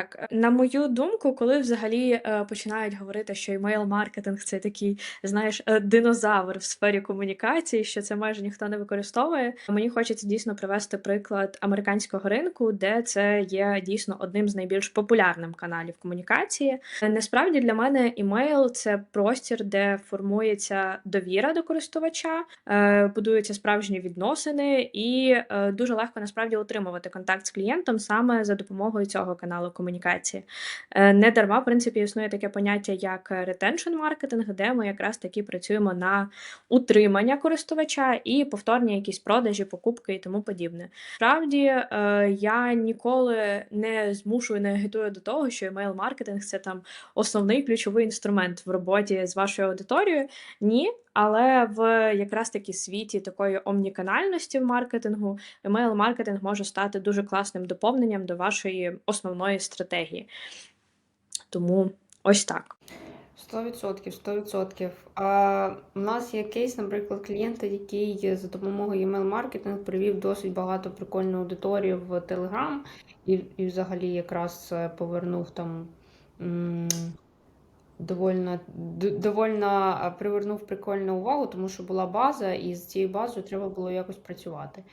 Так, на мою думку, коли взагалі е, починають говорити, що імейл-маркетинг це такий, знаєш, е, динозавр в сфері комунікації, що це майже ніхто не використовує. Мені хочеться дійсно привести приклад американського ринку, де це є дійсно одним з найбільш популярним каналів комунікації. Е, Насправді для мене імейл це простір, де формується довіра до користувача, е, будуються справжні відносини, і е, дуже легко насправді утримувати контакт з клієнтом саме за допомогою цього каналу комунікації. Е, Не дарма, в принципі, існує таке поняття як ретеншн маркетинг, де ми якраз таки працюємо на утримання користувача і повторні якісь продажі, покупки і тому подібне. Справді, е, я ніколи не змушую, не агітую до того, що email-маркетинг це там основний ключовий інструмент в роботі з вашою аудиторією. Ні, але в якраз таки світі такої омніканальності в маркетингу емейл-маркетинг може стати дуже класним доповненням до вашої основної стратегії. Тому ось так. 100%, 100%. А у нас є кейс, наприклад, клієнта, який за допомогою email-маркетинг привів досить багато прикольної аудиторії в Telegram і, і взагалі якраз е, повернув там довольно, довольно привернув прикольну увагу, тому що була база, і з цією базою треба було якось працювати.